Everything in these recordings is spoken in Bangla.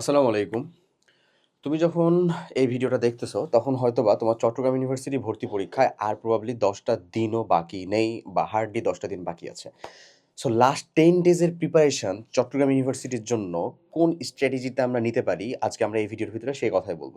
আসসালামু আলাইকুম। তুমি যখন এই ভিডিওটা দেখতেছো, তখন হয়তোবা তোমার চট্টগ্রাম ইউনিভার্সিটি ভর্তি পরীক্ষায় আর প্রবাবলি দশটা দিনও বাকি নেই বা হার্ডলি ১০ টা দিন বাকি আছে। সো লাস্ট টেন ডেজের প্রিপারেশন চট্টগ্রাম ইউনিভার্সিটির জন্য কোন স্ট্র্যাটেজিতে আমরা নিতে পারি, আজকে আমরা এই ভিডিওর ভিতরে সেই কথাই বলব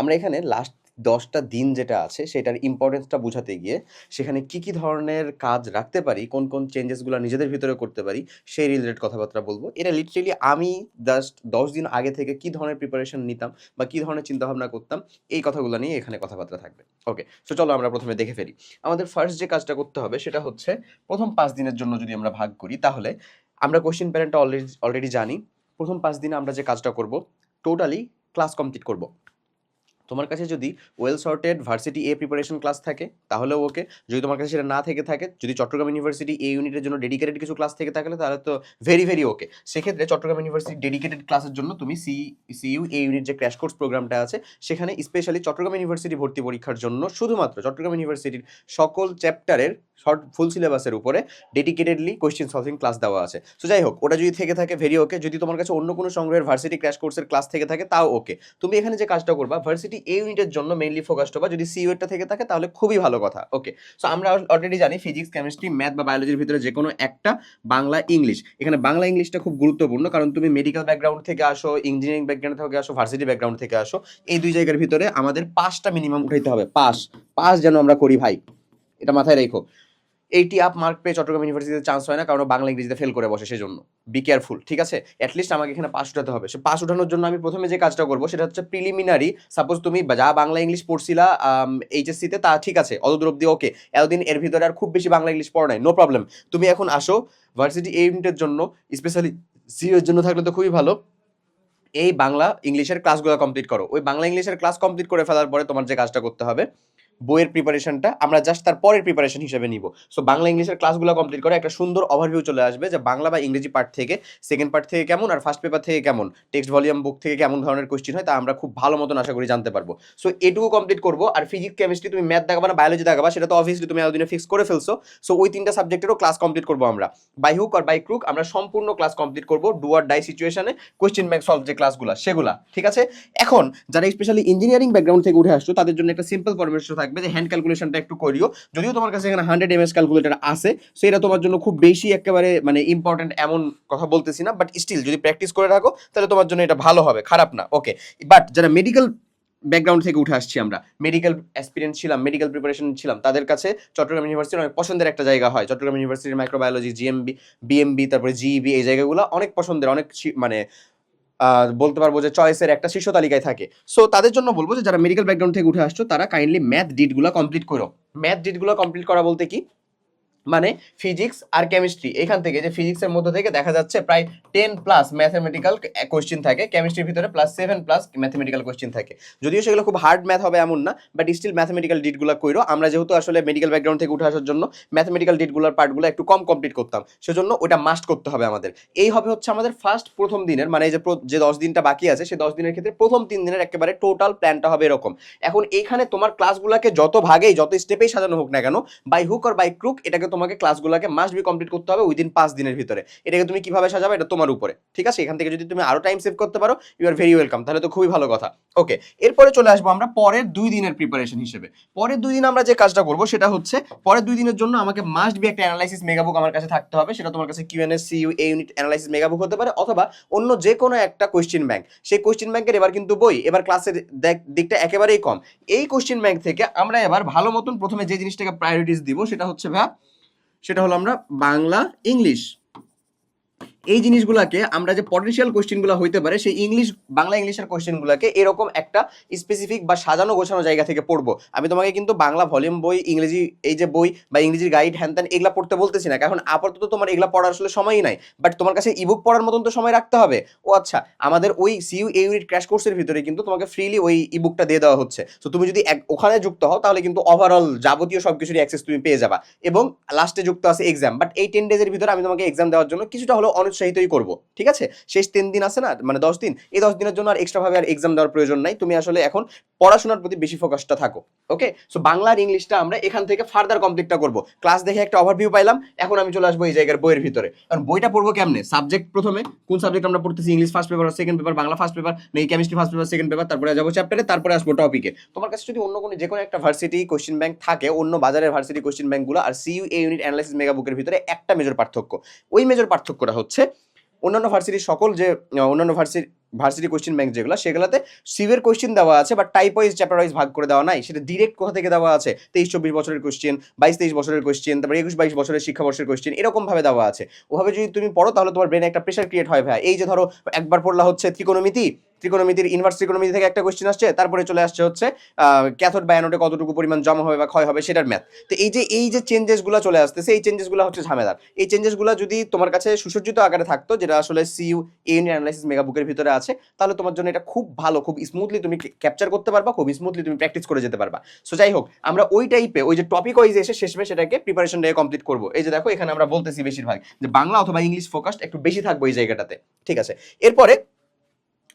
আমরা এখানে লাস্ট দশটা দিন যেটা আছে, সেটার ইম্পর্টেন্সটা বুঝাতে গিয়ে সেখানে কি, কি ধরনের কাজ রাখতে পারি, কোন, কোন চেঞ্জেসগুলো নিজেদের ভিতরে করতে পারি, সেই রিলেটেড কথাবার্তা বলব এটা লিটারেলি আমি জাস্ট ১০ দিন আগে থেকে কি ধরনের প্রিপারেশন নিতাম বা কি ধরনের চিন্তাভাবনা করতাম, এই কথাগুলো নিয়ে এখানে কথাবার্তা থাকবে। ওকে, সো চলো আমরা প্রথমে দেখে ফেলি। আমাদের ফার্স্ট যে কাজটা করতে হবে সেটা হচ্ছে, ১ম ৫ দিনের জন্য যদি আমরা ভাগ করি, তাহলে আমরা কোয়েশ্চেন প্যারেন্টটা অলরেডি অলরেডি জানি। ১ম ৫ দিনে আমরা যে কাজটা করব, টোটালি ক্লাস কমপ্লিট করব। তোমার কাছে যদি ওয়েল সর্টেড ভার্সিটি এ প্রিপারেশন ক্লাস থাকে, তাহলেও ওকে। যদি তোমার কাছে সেটা না থেকে থাকে, যদি চট্টগ্রাম ইউনিভার্সিটি এ ইউনিটের জন্য ডেডিকেটেড কিছু ক্লাস থেকে থাকলে, তাহলে তো ভেরি, ভেরি ওকে। সেক্ষেত্রে চট্টগ্রাম ইউনিভার্সিটি ডেডিকেটেড ক্লাসের জন্য তুমি সি সিইউ এ ইউনিট যে ক্র্যাশ কোর্স প্রোগ্রামটা আছে, সেখানে স্পেশালি চট্টগ্রাম ইউনিভার্সিটি ভর্তি পরীক্ষার জন্য শুধুমাত্র চট্টগ্রাম ইউনিভার্সিটির সকল চ্যাপ্টারের শর্ট ফুল সিলেবাসের উপরে ডেডিকেটেডলি কোয়েশ্চেন সলভিং ক্লাস দেওয়া আছে। সো যাই হোক, ওটা যদি থেকে থাকে ভেরি ওকে। যদি তোমার কাছে অন্য কোনো সংগ্রহের ভার্সিটি ক্র্যাশ কোর্সের ক্লাস থেকে থাকে, তাও ওকে। তুমি এখানে যে কাজটা করবা, ভার্সিটি এ ইউনিটের জন্য মেইনলি ফোকাসড হবা। যদি সি ইউনিটটা থেকে থাকে, তাহলে খুবই ভালো কথা। ওকে। সো আমরা অলরেডি জানি ফিজিক্স, কেমিস্ট্রি, ম্যাথ বা বায়োলজির ভিতরে যে কোনো একটা, বাংলা, ইংলিশ। এখানে বাংলা, ইংলিশটা খুব গুরুত্বপূর্ণ। কারণ তুমি মেডিকেল ব্যাকগ্রাউন্ড থেকে আসো, ইঞ্জিনিয়ারিং ব্যাকগ্রাউন্ড থেকে আসো, ভার্সিটি ব্যাকগ্রাউন্ড থেকে আসো। এই দুই জায়গার ভিতরে আমাদের পাসটা মিনিমাম উঠাইতে হবে। পাস। পাস যেন আমরা করি ভাই। এটা মাথায় রেখো। 80 আপ মার্ক পেয়ে চট্টগ্রাম ইউনিভার্সিটিতে চান্স হয় না, কারণ বাংলা, ইংরেজিতে ফেল করে বসে সেজন্য। Be careful. ঠিক আছে? এট লিস্ট আমাকে এখানে পাস উঠাতে হবে। সে পাস উঠানোর জন্য আমি প্রথমে যে কাজটা করব সেটা হচ্ছে প্রিলিমিনারি সাপোজ তুমি যা বাংলা, ইংলিশ পড়ছিলা এইচএসসিতে তা ঠিক আছে। অতদূর অব্দি ওকে। এতদিন এর ভিতরে আর খুব বেশি বাংলা, ইংলিশ পড়ো নাই। No problem. তুমি এখন আসো ভার্সিটি এ ইউনিটের জন্য, স্পেশালি এর জন্য থাকলে তো খুবই ভালো। এই বাংলা, ইংলিশের ক্লাসগুলো কমপ্লিট করো। ওই বাংলা, ইংলিশের ক্লাস কমপ্লিট করে ফেলার পরে তোমার যে কাজটা করতে হবে, বইয়ের প্রিপারেশনটা আমরা জাস্ট তার পরের প্রিপারেশন হিসেবে নিব। সো বাংলা, ইংলিশের ক্লাসগুলা কমপ্লিট করে একটা সুন্দর ওভারভিউ চলে আসবে যে বাংলা বা ইংরেজি পার্ট থেকে, সেকেন্ড পার্ট থেকে কেমন আর ফার্স্ট পেপার থেকে কেমন, টেক্সট ভলিউম বুক থেকে কেমন ধরনের কোয়েশ্চেন হয়, তা আমরা খুব ভালো মতন আশা করি জানতে পারব। সো এটুকু কমপ্লিট করব আর ফিজিক্স, কেমিস্ট্রি তুমি ম্যাথ দেখাবা না বায়োলজি দেখাবা, সেটা তো অবভিয়াসলি তুমি এতদিনে ফিক্স করে ফেলছো। সো ওই ৩ টা সাবজেক্টেরও ক্লাস কমপ্লিট করব আমরা। By hook or by crook আমরা সম্পূর্ণ ক্লাস কমপ্লিট করব ডু অর ডাই সিচুয়েশনে কোয়েশ্চেন ব্যাংক সলভ যে ক্লাসগুলা, সেগুলা। ঠিক আছে? এখন যারা স্পেশালি ইঞ্জিনিয়ারিং ব্যাকগ্রাউন্ড থেকে উঠে আসছো, তাদের জন্য একটা সিম্পল পরামর্শ থাকবে যে হ্যান্ড ক্যালকুলেশনটা একটু করিও। যদিও তোমার কাছে এখানে 100 এমএস ক্যালকুলেটর আছে, সো এটা তোমার জন্য খুব বেশি একেবারে মানে ইম্পোর্টেন্ট এমন কথা বলতেছি না। বাট স্টিল যদি প্র্যাকটিস করে রাখো, তাহলে তোমার জন্য এটা ভালো হবে, খারাপ না। ওকে। বাট যারা মেডিকেল ব্যাকগ্রাউন্ড থেকে উঠে আসছি আমরা, মেডিকেল অ্যাসপিরেন্ট ছিলাম, মেডিকেল প্রিপারেশন ছিলাম, তাদের কাছে চট্টগ্রাম ইউনিভার্সিটি অনেক পছন্দের একটা জায়গা হয়। চট্টগ্রাম ইউনিভার্সিটির মাইক্রোবায়োলজি, জিএমবি, বিএমবি, তারপরে জিইবি এই জায়গাগুলা অনেক পছন্দের, অনেক মানে বলতে পারব যে চয়েসের একটা শীর্ষ তালিকায় থাকে। সো তাদের জন্য বলব যে যারা মেডিকেল ব্যাকগ্রাউন্ড থেকে উঠে আসছো, তারা কাইন্ডলি ম্যাথ ডিটগুলো কমপ্লিট করো। ম্যাথ ডিটগুলো কমপ্লিট করা বলতে কি? মানে ফিজিক্স আর কেমিস্ট্রি এখান থেকে যে ফিজিক্সের মধ্যে থেকে দেখা যাচ্ছে প্রায় টেন প্লাস ম্যাথমেটিক্যাল কোয়েশ্চেন থাকে। কেমিস্ট্রির ভিতরে plus seven plus mathematical question থাকে। যদিও সেগুলো খুব হার্ড ম্যাথ হবে এমন না, বাট স্টিল ম্যাথমেটিক্যাল ডিটগুলা কইরো। আমরা যেহেতু আসলে মেডিকেল ব্যাকগ্রাউন্ড থেকে উঠে আসার জন্য ম্যাথমেটিক্যাল ডিটগুলোর পার্টগুলো একটু কম কমপ্লিট করতাম। সেজন্য ওটা মাস্ট করতে হবে আমাদের। এই হবে হচ্ছে আমাদের ফার্স্ট প্রথম দিনের মানে যে যে ১০ দিনটা বাকি আছে, সেই ১০ দিনের ক্ষেত্রে ১ম ৩ দিনের একেবারে টোটাল প্ল্যানটা হবে এরকম। এখন এইখানে তোমার ক্লাসগুলোকে যত ভাগেই, যত স্টেপেই সাজানো হোক না কেন, by hook or by crook এটাকে তোমাকে ক্লাসগুলাকে মাস্ট বি কমপ্লিট করতে হবে উইদিন ৫ দিনের ভিতরে। এটাকে তুমি কীভাবে সাজাবা এটা তোমার উপরে। ঠিক আছে? এখান থেকে যদি তুমি আরও টাইম সেভ করতে পারো, ইউ আর ভেরি ওয়েলকাম। তাহলে তো খুবই ভালো কথা। ওকে। এরপরে চলে আসব আমরা পরের ২ দিনের প্রিপারেশন হিসেবে। পরের ২ দিন আমরা যে কাজটা করব সেটা হচ্ছে পরের ২ দিনের জন্য আমাকে মাস্ট বি একটা এনালাইসিস মেগাবুক আমার কাছে থাকতে হবে। সেটা তোমার কাছে Q N S, CU, A unit analysis megabook হতে পারে অথবা অন্য যেকোনো একটা কোয়েশ্চেন ব্যাংক। সেই কোয়েশ্চেন ব্যাংকের এবার কিন্তু বই, এবার ক্লাসের দিকটা একেবারেই কম। এই কোয়েশ্চেন ব্যাংক থেকে আমরা এবার ভালো মতন প্রথমে যে জিনিসটাকে প্রায়োরিটিস দিব সেটা হচ্ছে ভাইয়া, সেটা হলো আমরা বাংলা, ইংলিশ। এই জিনিসগুলাকে আমরা যে পটেনশিয়াল কোয়েশ্চেনগুলা হইতে পারে, সেই ইংলিশ, বাংলা, ইংলিশের কোয়েশ্চেনগুলাকে এরকম একটা স্পেসিফিক বা সাজানো গোছানো জায়গা থেকে পড়ব। আমি তোমাকে কিন্তু বাংলা ভলিউম বই, ইংরেজি এই যে বই বা ইংরেজির গাইড হ্যান-ত্যান এগুলা পড়তে বলতেছি না। কারণ আপাতত তোমার এগুলা পড়ার আসলে সময়ই নাই। বাট তোমার কাছে ইবুক পড়ার মতন তো সময় রাখতে হবে। ও আচ্ছা, আমাদের ওই সিইউ এ ইউনিট ক্র্যাশ কোর্সের ভিতরে কিন্তু তোমাকে ফ্রিলি ওই ইবুকটা দিয়ে দেওয়া হচ্ছে। সো তুমি যদি ওখানে যুক্ত হও, তাহলে কিন্তু ওভারঅল যাবতীয় সবকিছুরই অ্যাক্সেস তুমি পেয়ে যাবা। এবং লাস্টে যুক্ত আছে এক্সাম। বাট এই টেন ডেজের ভিতরে আমি তোমাকে এক্সাম দেওয়ার জন্য কিছুটা হলেও তোই করব, ঠিক আছে? শেষ তিন দিন আছে না? মানে ১০ দিন। এই ১০ দিনের জন্য আর এক্সট্রাভাবে আর এক্সাম দেওয়ার প্রয়োজন নাই। তুমি আসলে এখন পড়াশোনার প্রতি বেশি ফোকাসটা থাকো ওকে সো বাংলা আর ইংলিশটা আমরা এখান থেকে ফার্দার কমপ্লিটটা করব। ক্লাস দেখে একটা ওভারভিউ পাইলাম, এখন আমি চলে আসব এই জায়গার বইয়ের ভিতরে। কারণ বইটা পড়ব কেমনে? সাবজেক্ট প্রথমে, কোন সাবজেক্ট আমরা পড়তেছি? English first paper second paper Bangla first paper নেই chemistry first paper second paper তারপরে যাব চ্যাপ্টারে তারপরে আসব টপিকে তোমার কাছে যদি অন্য কোনো যে কোনো একটা ভার্সিটি কোশ্চেন ব্যাংক থাকে, অন্য বাজারের ভার্সিটি কোশ্চেন ব্যাংকগুলো আর CU A unit analysis mega বুকের ভিতরে একটা মেজর পার্থক্য। ওই মেজর পার্থক্যটা হচ্ছে, অন্যান্য ভার্সিটির সকল যে, অন্যান্য ভার্সিটি ভার্সিটি কোশ্চেন ব্যাংক যেগুলো, সেগুলোতে সিভের কোশ্চেন দেওয়া আছে বা টাইপ ওয়াইজ চ্যাপ্টার ওয়াইজ ভাগ করে দেওয়া নাই। সেটা ডিরেক্ট কোথা থেকে দেওয়া আছে? তেইশ চব্বিশ বছরের কোশ্চেন বাইশ তেইশ বছরের কোশ্চেন তারপর একুশ বাইশ বছরের শিক্ষাবর্ষের কোশ্চেন এরকমভাবে দেওয়া আছে। ওভাবে যদি তুমি পড়ো, তাহলে তোমার ব্রেনে একটা প্রেশার ক্রিয়েট হয় ভাই এই যে ধরো, একবার পড়লা হচ্ছে ত্রিকোণমিতি ত্রিকোণমিতির ইনভার্স ত্রিকোণমিতি থেকে একটা কোশ্চেন আসছে, তারপরে চলে আসছে হচ্ছে ক্যাথোড বা অ্যানোডে কতটুকু পরিমাণ জমা হবে বা ক্ষয় হবে সেটার ম্যাথ তো এই যে এই যে চেঞ্জেসগুলো চলে আসতেছে, এই চেঞ্জেসগুলো হচ্ছে ঝামেলার। এই চেঞ্জেসগুলো যদি তোমার কাছে সুসজ্জিত আকারে থাকতো, যেটা আসলে সিইউ এন অ্যানালাইসিস মেগা বুকের ভিতরে আছে, তাহলে তোমার জন্য এটা খুব ভালো, খুব স্মুথলি তুমি ক্যাপচার করতে পারবা, খুব স্মুথলি তুমি প্র্যাকটিস করে যেতে পারবা। সো যাই হোক, আমরা ওই টাইপে ওই যে টপিক ওয়াইজ এসে শেষমে সেটাকে প্রিপারেশন ডে কমপ্লিট করব। এই যে দেখো, এখানে আমরা বলতেছি বেশিরভাগ, যে বাংলা অথবা ইংলিশ ফোকাসড একটু বেশি থাকব এই জায়গাটাতে, ঠিক আছে? এরপরে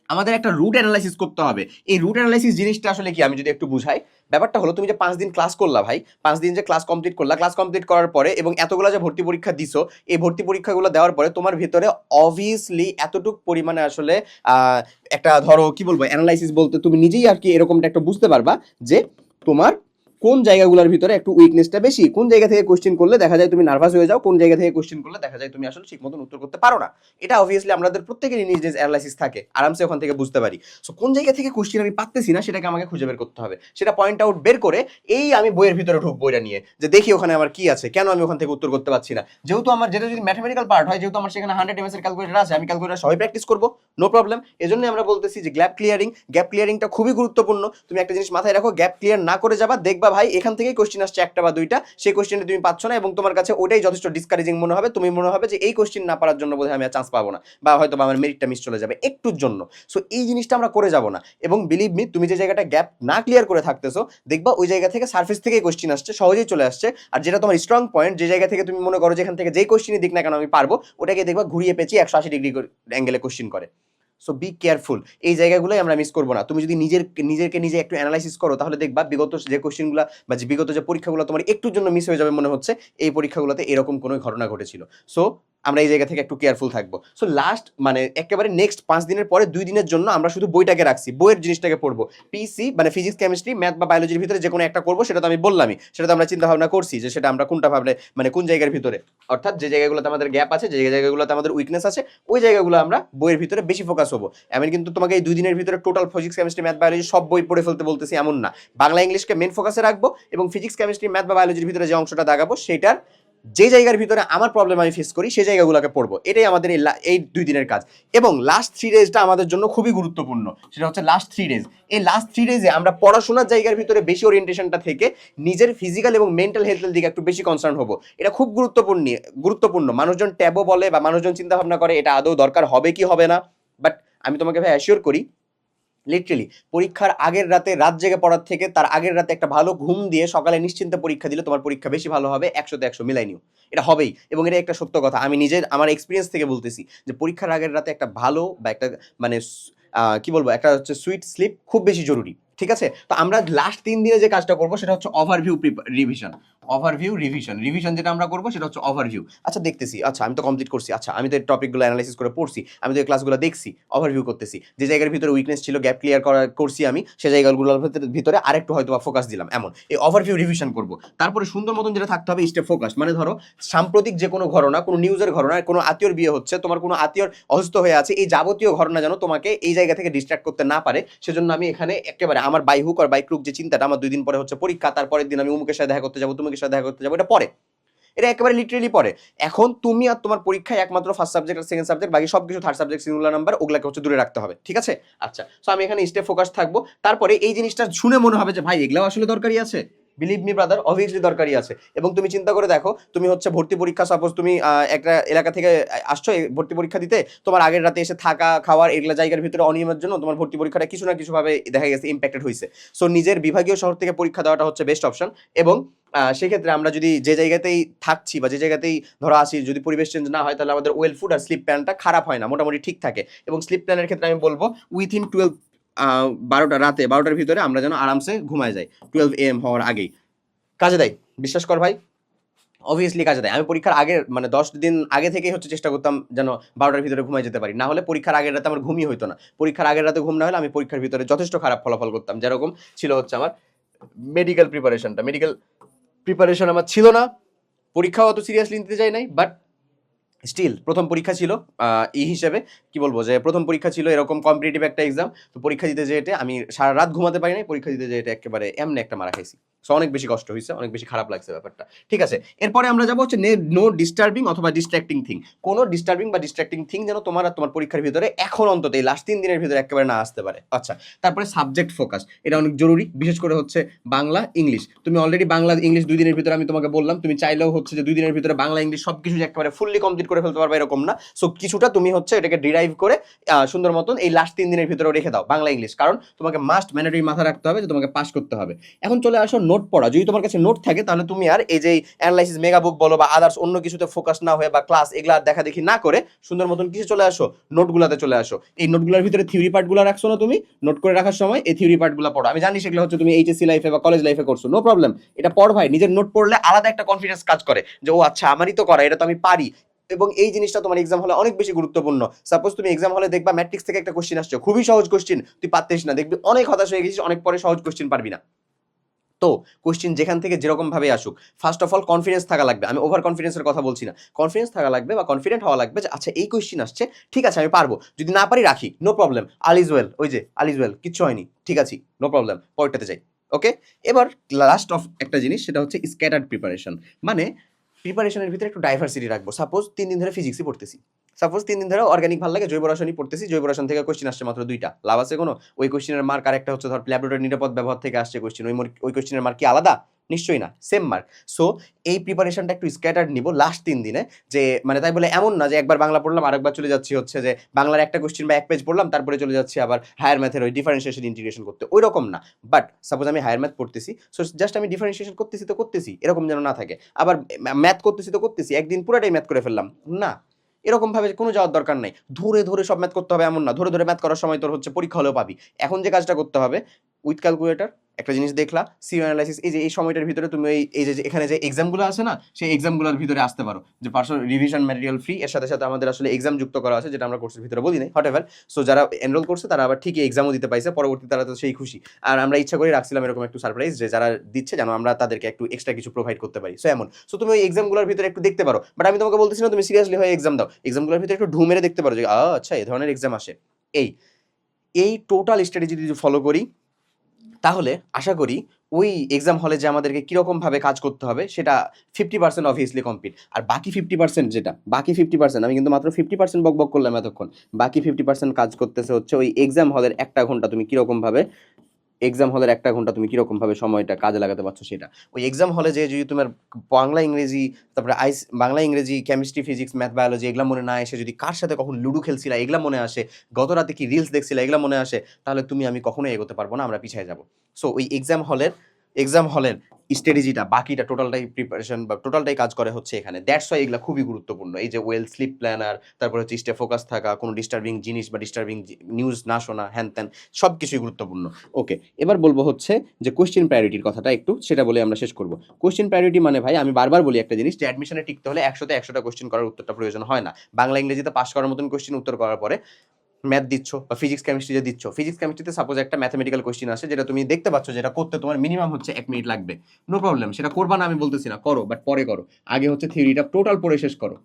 আমাদের একটা রুট অ্যানালাইসিস করতে হবে। এই রুট অ্যানালাইসিস জিনিসটা আসলে কি? আমি যদি একটু বুঝাই। ব্যাপারটা হলো, তুমি যে পাঁচ দিন ক্লাস করলা ভাই, পাঁচ দিন যে ক্লাস কমপ্লিট করলা ক্লাস কমপ্লিট করার পরে এবং এতগুলো যে ভর্তি পরীক্ষা দিছো, এই ভর্তি পরীক্ষাগুলো দেওয়ার পরে তোমার ভিতরে অবভিয়াসলি এতটুক পরিমাণে আসলে একটা ধরো কি বলব অ্যানালাইসিস বলতে তুমি নিজেই আর কি এরকমটা একটা বুঝতে পারবা যে তোমার কোন জায়গাগুলোর ভিতরে একটু উইকনেসটা বেশি? কোন জায়গা থেকে কোশ্চেন করলে দেখা যায় তুমি নার্ভাস হয়ে যাও? কোন জায়গা থেকে কোশ্চেন করলে দেখা যায় তুমি আসলে ঠিক মতন উত্তর করতে পারো না? এটা অবভিয়াসলি আমাদের প্রত্যেকেরই নিজ নিজ অ্যানালাইসিস থাকে। আরামসে ওখান থেকে বুঝতে পারি। সো কোন জায়গা থেকে কোশ্চেন আমি পাচ্তেছি না, সেটাকে আমাকে খুঁজে বের করতে হবে। সেটা পয়েন্ট আউট বের করে এই আমি বইয়ের ভিতরে ঢুক বইটা নিয়ে। যে দেখি ওখানে আমার কি আছে। কেন আমি ওখান থেকে উত্তর করতে পারছি না? যেহেতু আমার, যেটা যদি ম্যাথমেটিক্যাল পার্ট হয়, যেহেতু আমার সেখানে হান্ড্রেড এমএস এর ক্যালকুলেটার আছে, আমি ক্যালকুলেটার সবাই প্র্যাকটিস করব। নো প্রবলেম এজন্য আমরা বলতেছি যে গ্যাপ ক্লিয়ারিং গ্যাপ ক্লিয়ারিংটা খুবই গুরুত্বপূর্ণ। তুমি একটা জিনিস মাথায় রাখো গ্যাপ ক্লিয়ার না করে যাবা, দেখবা ভাই, এখান থেকেই কোশ্চেন আসছে একটা বা দুইটা। সেই কোশ্চেনটা তুমি পাচ্ছ না এবং তোমার কাছে ওটাই যথেষ্ট ডিসকারেজিং মনে হবে। তুমি মনে হবে যে এই কোশ্চেন না পারার জন্য বোধহয় আমি চান্স পাবো না বা হয়তো আমার মেরিটটা মিস চলে যাবে একটুর জন্য। সো এই জিনিসটা আমরা করে যাব না। এবং বিলিভ মি তুমি যে জায়গাটা গ্যাপ না ক্লিয়ার করে থাকতেছো, দেখবা ওই জায়গা থেকে সার্ফেস থেকেই কোশ্চেন আসছে, সহজেই চলে আসছে। আর যেটা তোমার স্ট্রং পয়েন্ট যে জায়গা থেকে তুমি মনে করো যেখান থেকে যেই কোশ্চেনই দিক না কেন আমি পারব, ওটাকে দেখবা ঘুরিয়ে পেঁচিয়ে একশো আশি ডিগ্রি অ্যাঙ্গেলে কোশ্চেন করে। সো বি কেয়ারফুল এই জায়গাগুলোই আমরা মিস করব না। তুমি যদি নিজের, নিজেকে নিজে একটু অ্যানালাইসিস করো, তাহলে দেখবা বিগত যে কোশ্চেনগুলো বা যে বিগত যে পরীক্ষাগুলো তোমার একটুর জন্য মিস হয়ে যাবে মনে হচ্ছে, এই পরীক্ষাগুলোতে এরকম কোনো ঘটনা ঘটেছিল। সো আমরা এই জায়গা থেকে একটু কেয়ারফুল থাকব। সো লাস্ট মানে একেবারে নেক্সট পাঁচ দিনের পরে দুই দিনের জন্য আমরা শুধু বইটাকে রাখছি, বইয়ের জিনিসটাকে পড়ব। পিসি মানে ফিজিক্স কেমিস্ট্রি ম্যাথ বা বায়োলজির ভিতরে যে কোনো একটা করব, সেটা তো আমি বললামই। সেটা তো আমরা চিন্তা ভাবনা করছি যে সেটা আমরা কোনটা ভাবলে মানে কোন জায়গার ভিতরে। অর্থাৎ যে জায়গাগুলোতে আমাদের গ্যাপ আছে, যে জায়গাগুলোতে আমাদের উইকনেস আছে, ওই জায়গাগুলো আমরা বইয়ের ভিতরে বেশি ফোকাস হব। আমি কিন্তু তোমাকে এই দুই দিনের ভিতরে total physics chemistry math biology সব বই পড়ে ফেলতে বলতেছি এমন না। বাংলা ইংলিশকে মেন ফোকাসে রাখব এবং ফিজিক্স কেমিস্ট্রি ম্যাথ বা বায়োলজির ভিতরে যে অংশটা দাগাবো, সেটার যে জায়গার ভিতরে আমার প্রবলেম আমি ফেস করি সেই জায়গাগুলোকে পড়ব। এটাই আমাদের এই এই দুই দিনের কাজ। এবং লাস্ট থ্রি ডেজটা আমাদের জন্য খুবই গুরুত্বপূর্ণ। সেটা হচ্ছে লাস্ট থ্রি ডেজ এই লাস্ট থ্রি ডেজে আমরা পড়াশোনার জায়গার ভিতরে বেশি ওরিয়েন্টেশনটা থেকে নিজের ফিজিক্যাল এবং মেন্টাল হেলথের দিকে একটু বেশি কনসার্ন হব। এটা খুব গুরুত্বপূর্ণ গুরুত্বপূর্ণ। মানুষজন ট্যাবও বলে বা মানুষজন চিন্তা ভাবনা করে, এটা আদৌ দরকার হবে কি হবে না? বাট আমি তোমাকে ভাই অ্যাসিওর করি লিটারেলি পরীক্ষার আগের রাতে রাত জেগে পড়ার থেকে তার আগের রাতে একটা ভালো ঘুম দিয়ে সকালে নিশ্চিন্তে পরীক্ষা দিলে তোমার পরীক্ষা বেশি ভালো হবে, একশোতে একশো মিলাই নিও। এটা হবেই, এবং এটা একটা সত্য কথা। আমি নিজের, আমার এক্সপিরিয়েন্স থেকে বলতেছি যে পরীক্ষার আগের রাতে একটা ভালো বা একটা মানে কি বলব, একটা হচ্ছে সুইট স্লিপ খুব বেশি জরুরি, ঠিক আছে? তো আমরা লাস্ট তিন দিনে যে কাজটা করব সেটা হচ্ছে overview revision overview revision revision যেটা আমরা করব সেটা হচ্ছে ওভারভিউ আচ্ছা দেখতেছি। আচ্ছা আমি তো কমপ্লিট করছি। আচ্ছা আমি তো টপিকগুলো অ্যানালাইসিস করে পড়ছি, আমি তো ক্লাসগুলো দেখছি ওভারভিউ করতেছি। যে জায়গার ভিতরে উইকনেস ছিল গ্যাপ ক্লিয়ার করা করছি আমি সেই জায়গাগুলোর ভিতরে- আরেকটু হয়তো বা ফোকাস দিলাম। এমন। এই ওভারভিউ রিভিশন করব। তারপরে সুন্দর মতন যেটা থাকতে হবে স্টেপ ফোকাস মানে ধরো, সাম্প্রতিক যে কোনো ঘটনা, কোনো নিউজের ঘটনা, কোনো আত্মীয়র বিয়ে হচ্ছে, তোমার কোনো আত্মীয়র অসুস্থ হয়ে আছে, এই যাবতীয় ঘটনা যেন তোমাকে এই জায়গা থেকে ডিস্ট্রাক্ট করতে না পারে, সেজন্য আমি এখানে একেবারে আমার by hook or by crook যে চিন্তাটা, আমার দুই দিন পরে হচ্ছে পরীক্ষা, তারপরের দিন আমি উমুকের সাথে দেখা করতে যাব তুমুকের সাথে দেখা করতে যাব। এটা পরে। এটা একেবারে লিটারেলি পরে। এখন তুমি আর তোমার পরীক্ষায় একমাত্র ফার্স্ট সাবজেক্ট আর সেকেন্ড সাবজেক্ট বাকি সব কিছু থার্ড সাবজেক্ট সিঙ্গুলার নাম্বার ওগুলাকে হচ্ছে দূরে রাখতে হবে। ঠিক আছে? আচ্ছা। সো আমি এখানে স্টেপ ফোকাস থাকব। তারপরে এই জিনিসটা শুনে মনে হবে যে, ভাই, এগুলাও আসলে দরকারই আছে। বিলিভ মি ব্রাদার অবভিয়াসলি দরকারি আছে। এবং তুমি চিন্তা করে দেখো, তুমি হচ্ছে ভর্তি পরীক্ষা সাপোজ তুমি একটা এলাকা থেকে আসছো ভর্তি পরীক্ষা দিতে, তোমার আগের রাতে এসে থাকা, খাওয়ার এগুলা জায়গার ভিতরে অনিয়মের জন্য তোমার ভর্তি পরীক্ষাটা কিছু না কিছুভাবে দেখা গেছে ইম্প্যাক্টেড হয়েছে সো নিজের বিভাগীয় শহর থেকে পরীক্ষা দেওয়াটা হচ্ছে বেস্ট অপশন এবং সেক্ষেত্রে আমরা যদি যে জায়গাতেই থাকছি বা যে জায়গাতেই ধরো আসি যদি পরিবেশ চেঞ্জ না হয়, তাহলে আমাদের ওয়েল ফুড আর স্লিপ প্ল্যানটা খারাপ হয় না, মোটামুটি ঠিক থাকে। এবং স্লিপ প্ল্যানের ক্ষেত্রে আমি বলব উইথিন টুয়েলভ বারোটা রাতে, বারোটার ভিতরে আমরা যেন আরামসে ঘুমায় যাই টুয়েলভ এম হওয়ার আগেই। কাজে দেয়, বিশ্বাস কর ভাই অবভিয়াসলি কাজে দেয়। আমি পরীক্ষার আগের মানে দশ দিন আগে থেকেই হচ্ছে চেষ্টা করতাম যেন বারোটার ভিতরে ঘুমায় যেতে পারি। না হলে পরীক্ষার আগের রাতে আমার ঘুমই হতো না। পরীক্ষার আগের রাতে ঘুম না হলে আমি পরীক্ষার ভিতরে যথেষ্ট খারাপ ফলাফল করতাম। যেরকম ছিল হচ্ছে আমার মেডিকেল প্রিপারেশনটা মেডিকেল প্রিপারেশন আমার ছিল না। পরীক্ষাও অত সিরিয়াসলি নিতে যাই নাই বাট স্টিল প্রথম পরীক্ষা ছিল এই হিসেবে, কি বলব যে প্রথম পরীক্ষা ছিল এরকম কম্পিটিটিভ একটা এক্সাম তো পরীক্ষা দিতে যেতে আমি সারা রাত ঘুমাতে পারি নাই পরীক্ষা দিতে যেতে একেবারে এমনি একটা মারা খাইছি। সো অনেক বেশি কষ্ট হয়েছে অনেক বেশি খারাপ লাগছে ব্যাপারটা। ঠিক আছে, এরপরে আমরা যাব হচ্ছে নো ডিস্টার্বিং অথবা ডিস্ট্রাক্টিং থিং কোনো ডিস্টার্বিং বা ডিস্ট্রাক্টিং থিং যেন তোমার তোমার পরীক্ষার ভিতরে এখন অন্তত এই লাস্ট তিন দিনের ভিতরে একেবারে না আসতে পারে। আচ্ছা তারপরে সাবজেক্ট ফোকাস এটা অনেক জরুরি, বিশেষ করে হচ্ছে বাংলা ইংলিশ তুমি অলরেডি বাংলা ইংলিশ দুই দিনের ভিতরে আমি তোমাকে বললাম, তুমি চাইলেও হচ্ছে যে দুই দিনের ভিতরে বাংলা ইংলিশ সব কিছু একেবারে ফুললি কমপ্লিট করে ফেলতে পারবে, এরকম না। সো কিছুটা তুমি হচ্ছে এটাকে ডিরাইভ করে সুন্দর মতন এই লাস্ট তিন দিনের ভিতরে রেখে দাও, বাংলা ইংলিশ কারণ তোমাকে মাস্ট ম্যান্ডেটরি মাথা রাখতে হবে যে তোমাকে পাস করতে হবে। এখন চলে আসো নোট পড়া। যদি তোমার কাছে নোট থাকে, তাহলে তুমি আর এই যে অ্যানালাইসিস মেগা বুক বলো বা আদার্স অন্য কিছুতে ফোকাস না হয়ে বা ক্লাস এগুলা দেখা দেখি না করে, সুন্দর মতন কিছু চলে আসো নোটগুলাতে চলে আসো। এই নোটগুলোর ভিতরে থিওরি পার্টগুলো রাখছো না তুমি নোট করে রাখার সময় এই থিওরি পার্টগুলো পড়ো। আমি জানি সেগুলো হচ্ছে তুমি এইচএসসি লাইফে বা কলেজ লাইফে করছ নো প্রবলেম এটা পড় ভাই, নিজের নোট পড়লে আলাদা একটা কনফিডেন্স কাজ করে যে, ও আচ্ছা আমারই তো করা, এটা তো আমি পারি। এবং এই জিনিসটা তোমার এক্সাম হলে অনেক বেশি গুরুত্বপূর্ণ। সাপোজ তুমি এক্সাম হলে দেখবা ম্যাট্রিক্স থেকে একটা কোশ্চেন আসছে, খুবই সহজ কোশ্চেন তুই পারতিস না, দেখবি অনেক হতাশ হয়ে গেছিস, অনেক পরে সহজ কোশ্চেন পারবি না। তো কোশ্চেন যেখান থেকে যেরকম ভাবে আসুক ফার্স্ট অফ অল কনফিডেন্স থাকা লাগবে, আমি ওভার কনফিডেন্সের কথা বলছি না। কনফিডেন্স থাকা লাগবে বা কনফিডেন্ট হওয়া লাগবে যে আচ্ছা এই কোশ্চেন আসছে, ঠিক আছে, আমি পারব। যদি না পারি, রাখি নো প্রবলেম আলিজ ওয়েল ওই যে আলিজ ওয়েল কিচ্ছু হয়নি, ঠিক আছে নো প্রবলেম পরেরটাতে যাই ওকে এবার লাস্ট অফ একটা জিনিস, সেটা হচ্ছে স্ক্যাটার্ড প্রিপারেশন মানে প্রিপারেশনের ভিতরে একটু ডাইভার্সিটি রাখব। সাপোজ তিন দিন ধরে ফিজিক্সই পড়তেছি। সাপোজ তিন দিন ধরে অর্গানিক ভালো লাগে, জৈব রসায়নই পড়তেছি, জৈব রসায়ন থেকে কোশ্চেন আসছে মাত্র দুইটা। লাভ আছে কোনো? ওই কোশ্চেনের মার্ক আরেকটা হচ্ছে, ধর ল্যাবরেটরি নিরাপদ ব্যবহার থেকে আসছে কোশ্চেন ওই ওই কোশ্চেনের মার্ক কি আলাদা? নিশ্চয়ই না সেম মার্ক সো এই প্রিপারেশনটা একটু স্ক্যাটার্ড নিব লাস্ট তিন দিনে, যে মানে তাই বলে এমন না যে, একবার বাংলা পড়লাম, আরেকবার চলে যাচ্ছি হচ্ছে যে, বাংলার একটা কোশ্চেন বা এক পেজ পড়লাম, তারপরে চলে যাচ্ছি আবার হায়ার ম্যাথের ওই ডিফারেন্সিয়েশন ইন্টিগ্রেশন করতে। ওই রকম না। বাট সাপোজ আমি হায়ার ম্যাথ পড়তেছি সো জাস্ট আমি ডিফারেন্সিয়েশন করতেছি তো করতেছি, এরকম যেন না থাকে। আবার ম্যাথ করতেছি তো করতেছি, একদিন পুরোটাই ম্যাথ করে ফেললাম। না। এরকম ভাবে কোনো যাওয়ার দরকার নেই। ধরে ধরে সব ম্যাথ করতে হবে এমন না। ধরে ধরে ম্যাথ করার সময় তোর হচ্ছে পরীক্ষা হলেও পাবি। এখন যে কাজটা করতে হবে উইথ ক্যালকুলেটর একটা জিনিস দেখলা, সিও অ্যানালাইসিস, এই যে এই সময়টার ভিতরে তুমি এই এই যে এখানে যে এক্সামগুলো আছে না, সেই এক্সামগুলোর ভিতরে আসতে পারো। যে পার্সোনাল রিভিশন ম্যাটেরিয়াল ফ্রি এর সাথে সাথে আমাদের আসলে এক্সাম যুক্ত করা আছে, যেটা আমরা কোর্সের ভিতরে বলি নাই হট এভার সো যারা এনরোল করছে, তারা আবার ঠিকই এক্সামও দিতে পাইছে পরবর্তী তারা তো সেই খুশি। আর আমরা ইচ্ছা করে রাখছিলাম এরকম একটু সারপ্রাইজ যে যারা দিচ্ছে যেন আমরা তাদেরকে একটু এক্সট্রা কিছু প্রোভাইড করতে পারি। সো এমন। সো তুমি ওই এক্সামগুলোর ভিতরে একটু দেখতে পারো। বাট আমি তোমাকে বলতেছি না তুমি সিরিয়াসলি হয়ে এক্সাম দাও। এক্সামগুলোর ভিতরে একটু ঢু মেরে দেখতে পারো যে আচ্ছা এই ধরনের এক্সাম আসে। এই এই টোটাল স্ট্র্যাটেজি যদি ফলো করি তাহলে আশা করি ওই এক্সাম হলে যে আমাদেরকে কীরকমভাবে কাজ করতে হবে সেটা ফিফটি পার্সেন্ট অবভিয়াসলি কমপ্লিট আর বাকি ফিফটি পার্সেন্ট যেটা, বাকি ফিফটি পার্সেন্ট আমি কিন্তু মাত্র ফিফটি পার্সেন্ট বক বক করলাম এতক্ষণ। বাকি ফিফটি পার্সেন্ট কাজ করতেছে হচ্ছে ওই এক্সাম হলের একটা ঘণ্টা তুমি কীরকমভাবে এক্সাম হলের একটা ঘণ্টা তুমি কীরকমভাবে সময়টা কাজে লাগাতে পারছ সেটা? ওই এক্সাম হলে যে যদি তোমার বাংলা, ইংরেজি, তারপরে আইস বাংলা, ইংরেজি কেমিস্ট্রি ফিজিক্স ম্যাথ বায়োলজি এগুলো মনে না এসে যদি কার সাথে কখন লুডু খেলছিলা এগুলো মনে আসে, গত রাতে কি রিলস দেখছিলা এগুলো মনে আসে, তাহলে তুমি আমি কখনোই এগোতে পারব না, আমরা পিছিয়ে যাব। সো ওই এক্সাম হলের এক্সাম হলের স্ট্র্যাটেজিটা বাকিটা টোটালটাই প্রিপারেশন বা টোটালটাই কাজ করে হচ্ছে এখানে। দ্যাটস ওয়াই এগুলো খুবই গুরুত্বপূর্ণ। এই যে ওয়েল স্লিপ প্ল্যানার তারপরে হচ্ছে স্টে ফোকাস থাকা, কোনো ডিস্টার্বিং জিনিস বা ডিস্টার্বিং নিউজ না শোনা, হ্যান ত্যান সব কিছুই গুরুত্বপূর্ণ। ওকে এবার বলব হচ্ছে যে কোশ্চেন প্রায়োরিটির কথাটা একটু, সেটা বলে আমরা শেষ করব। কোশ্চেন প্রায়োরিটি মানে ভাই, আমি বারবার বলি একটা জিনিস, যে অ্যাডমিশনে টিকতে হলে একশোতে একশোটা কোশ্চেন করার উত্তরটা প্রয়োজন হয় না। বাংলা ইংরেজিতে পাস করার মতন কোশ্চেন উত্তর করার পরে ম্যাথ দিচ্ছ বা ফিজিক্স কেমিস্ট্রি যে দিচ্ছ ফিজিক্স কেমিস্ট্রিতে সাপোজ একটা ম্যাথমেটিক্যাল কোশ্চেন আসে যেটা তুমি দেখতে পাচ্ছ যেটা করতে তোমার মিনিমাম হচ্ছে এক মিনিট লাগবে। নো প্রবলেম সেটা করবা না আমি বলতেছি না, করো বাট পরে করো। আগে হচ্ছে থিওরিটা টোটাল পড়ে শেষ করো।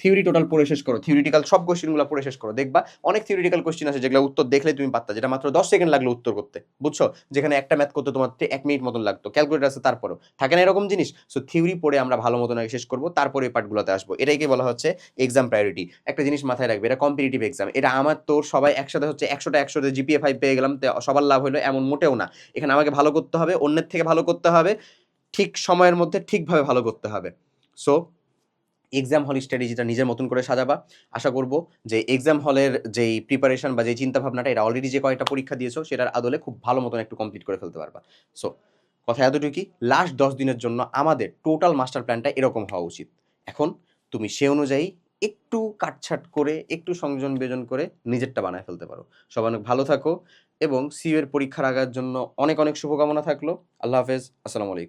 থিওরি টোটাল পড়ে শেষ করো থিওরিটিক্যাল সব কোশ্চেনগুলো পড়ে শেষ করো, দেখবা অনেক থিওরিটিক্যাল কোশ্চেন আছে যেগুলো উত্তর দেখলে তুমি পাত্তা, যেটা মাত্র দশ সেকেন্ড লাগল উত্তর করতে, বুঝছ? যেখানে একটা ম্যাথ করতে তোমার এক মিনিট মতন লাগতো ক্যালকুলেটার আছে তারপরও, থাকে না এরকম জিনিস? সো থিওরি পড়ে আমরা ভালো মতন আগে শেষ করব, তারপরে এই পার্টগুলোতে আসব, এটাইকে বলা হচ্ছে এক্সাম প্রায়োরিটি একটা জিনিস মাথায় রাখবে, এটা কম্পিটিটিভ এক্সাম এটা আমার তোর সবাই একসাথে হচ্ছে একশোটা একশোতে জিপিএ ফাইভ পেয়ে গেলাম সবার লাভ হলো এমন মোটেও না, এখানে আমাকে ভালো করতে হবে, অন্যের থেকে ভালো করতে হবে, ঠিক সময়ের মধ্যে ঠিকভাবে ভালো করতে হবে সো এক্সাম হল স্ট্র্যাটেজিটা নিজের মতন করে সাজাবা আশা করব যে এক্সাম হলের যেই প্রিপারেশন বা যেই চিন্তা ভাবনাটা এটা অলরেডি যে কয়েকটা পরীক্ষা দিয়েছ সেটার আদলে খুব ভালো মতন একটু কমপ্লিট করে ফেলতে পারবা সো কথা এতটুকুই লাস্ট দশ দিনের জন্য আমাদের টোটাল মাস্টার প্ল্যানটা এরকম হওয়া উচিত এখন তুমি সে অনুযায়ী একটু কাটছাট করে, একটু সংযোজন বিয়োজন করে নিজেরটা বানায় ফেলতে পারো। সবাই অনেক ভালো থাকো এবং সিইউ এর পরীক্ষার আগার জন্য অনেক, অনেক শুভকামনা থাকল। আল্লাহ হাফেজ। আসসালামু আলাইকুম।